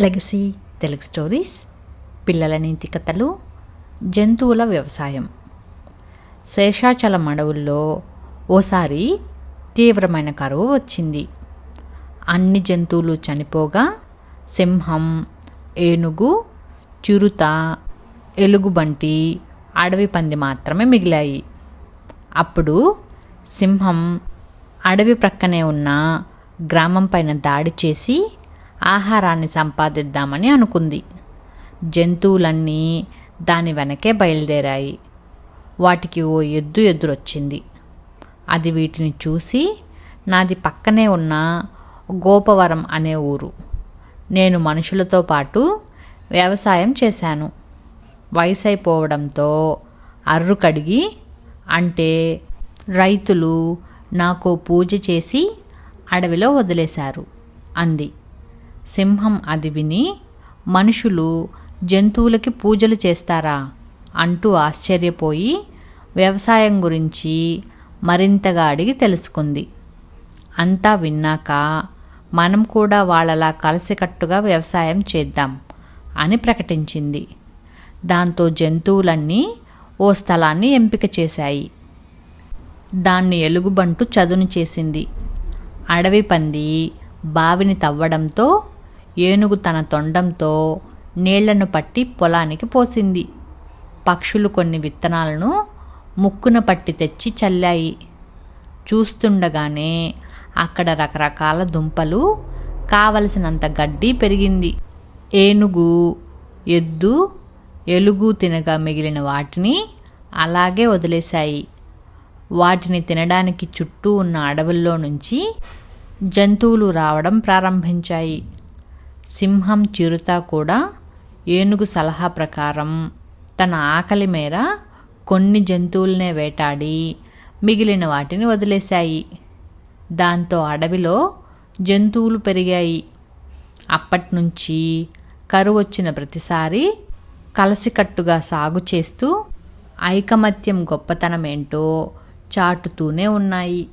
Legacy Telugu stories పిల్లల నీతి కథలు జంతువుల వ్యవసాయం శేషాచలం అడవుల్లో ఓసారి తీవ్రమైన కరువు వచ్చింది అన్ని జంతువులు చనిపోగా సింహం ఏనుగు చిరుత ఎలుగుబంటి అడవి పంది మాత్రమే మిగిలాయి అప్పుడు సింహం అడవి ప్రక్కనే ఉన్న గ్రామం పైన దాడి చేసి ఆహారాన్ని సంపాదిద్దామని అనుకుంది. జంతువులన్నీ దాని వెనకే బయలుదేరాయి. వాటికి ఓ ఎద్దు ఎదురొచ్చింది. అది వీటిని చూసి నాది పక్కనే ఉన్న గోపవరం అనే ఊరు. నేను మనుషులతో పాటు వ్యవసాయం చేశాను. వయసు అయిపోవడంతో అర్రు కడిగి అంటే రైతులు నాకు పూజ చేసి అడవిలో వదిలేశారు అంది. సింహం అది విని మనుషులు జంతువులకి పూజలు చేస్తారా? అంటూ ఆశ్చర్యపోయి వ్యవసాయం గురించి మరింతగా అడిగి తెలుసుకుంది. అంతా విన్నాక మనం కూడా వాళ్ళలా కలిసికట్టుగా వ్యవసాయం చేద్దాం అని ప్రకటించింది. దాంతో జంతువులన్నీ ఓ స్థలాన్ని ఎంపిక చేశాయి. దాన్ని ఎలుగుబంటు చదును చేసింది. అడవి పంది బావిని తవ్వడంతో ఏనుగు తన తొండంతో నీళ్ళను పట్టి పొలానికి పోసింది. పక్షులు కొన్ని విత్తనాలను ముక్కున పట్టి తెచ్చి చల్లాయి. చూస్తుండగానే అక్కడ రకరకాల దుంపలు కావలసినంత గడ్డి పెరిగింది. ఏనుగు ఎద్దు ఎలుగు తినగా మిగిలిన వాటిని అలాగే వదిలేశాయి. వాటిని తినడానికి చుట్టూ ఉన్న అడవుల్లో నుంచి జంతువులు రావడం ప్రారంభించాయి. సింహం చిరుత కూడా ఏనుగు సలహా ప్రకారం తన ఆకలి మేర కొన్ని జంతువులనే వేటాడి మిగిలిన వాటిని వదిలేశాయి. దాంతో అడవిలో జంతువులు పెరిగాయి. అప్పటినుంచి కరువు వచ్చిన ప్రతిసారి కలసికట్టుగా సాగు చేస్తూ ఐకమత్యం గొప్పతనమేంటో చాటుతూనే ఉన్నాయి.